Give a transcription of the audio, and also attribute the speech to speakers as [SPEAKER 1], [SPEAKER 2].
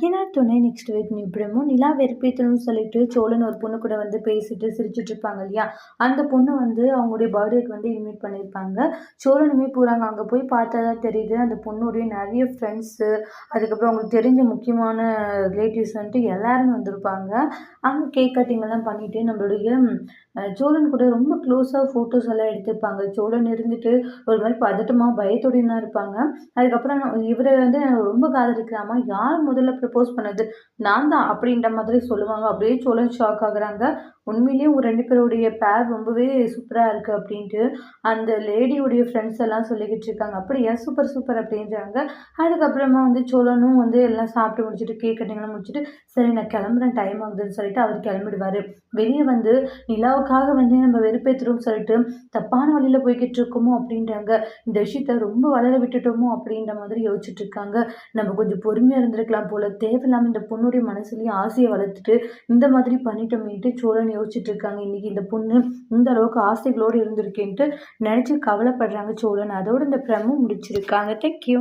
[SPEAKER 1] ஐயனார் துணை next week நிப்ரமும் நிலா வெறுப்பேற்றணும்னு சொல்லிட்டு சோழன் ஒரு பொண்ணு கூட வந்து பேசிட்டு சிரிச்சுட்டு இருப்பாங்க இல்லையா? அந்த பொண்ணு வந்து அவங்களுடைய பர்த்டேக்கு வந்து இன்வைட் பண்ணியிருப்பாங்க. சோழனுமே போகிறாங்க அங்கே போய் பார்த்தா தான் தெரியுது. அந்த பொண்ணுடைய நிறைய ஃப்ரெண்ட்ஸு அதுக்கப்புறம் அவங்களுக்கு தெரிஞ்ச முக்கியமான ரிலேட்டிவ்ஸ் வந்துட்டு எல்லாருமே வந்திருப்பாங்க. அங்கே கேக் கட்டிங் எல்லாம் பண்ணிவிட்டு நம்மளுடைய சோழன் கூட ரொம்ப க்ளோஸாக ஃபோட்டோஸ் எல்லாம் எடுத்துப்பாங்க சோழன் இருந்துட்டு ஒரு மாதிரி பதட்டமாக பயத்தோடையும் இருப்பாங்க. அதுக்கப்புறம் இவரை வந்து ரொம்ப காதலிக்கிறாமா யார் முதல்ல ப்ரப்போஸ் பண்ணது? நான் தான் அப்படின்ற மாதிரி சொல்லுவாங்க. அப்படியே சோழன் ஷாக் ஆகுறாங்க. உண்மையிலேயே உங்கள் ரெண்டு பேருடைய பேர் ரொம்பவே சூப்பராக இருக்குது அப்படின்ட்டு அந்த லேடியோடைய ஃப்ரெண்ட்ஸ் எல்லாம் சொல்லிக்கிட்டு இருக்காங்க. அப்படியா சூப்பர் சூப்பர் அப்படின்றாங்க. அதுக்கப்புறமா வந்து சோழனும் வந்து எல்லாம் சாப்பிட்டு முடிச்சுட்டு கேக் கட்டிங்லாம் முடிச்சுட்டு சரி நான் கிளம்புறேன். டைம் ஆகுதுன்னு சொல்லிட்டு அவர் கிளம்பிடுவார். வெளியே வந்து நிலா நிலாவுக்காக வந்து நம்ம வெறுப்பேற்றுறோம்னு சொல்லிட்டு தப்பான வழியில் போய்கிட்டு இருக்கோமோ அப்படின்றாங்க. இந்த விஷயத்த ரொம்ப வளர விட்டுட்டோமோ அப்படின்ற மாதிரி யோசிச்சுட்டு இருக்காங்க. நம்ம கொஞ்சம் பொறுமையாக இருந்திருக்கலாம் போல. தேவையில்லாமல் இந்த பொண்ணுடைய மனசுலேயும் ஆசையை வளர்த்துட்டு இந்த மாதிரி பண்ணிட்டோமேன்ட்டு சோழன் யோசிச்சுட்டு இருக்காங்க. இன்றைக்கி இந்த பொண்ணு இந்த அளவுக்கு ஆசைகளோடு இருந்திருக்கேன்ட்டு நினச்சி கவலைப்படுறாங்க சோழன். அதோடு இந்த பிரமும் முடிச்சிருக்காங்க. தேங்க்யூ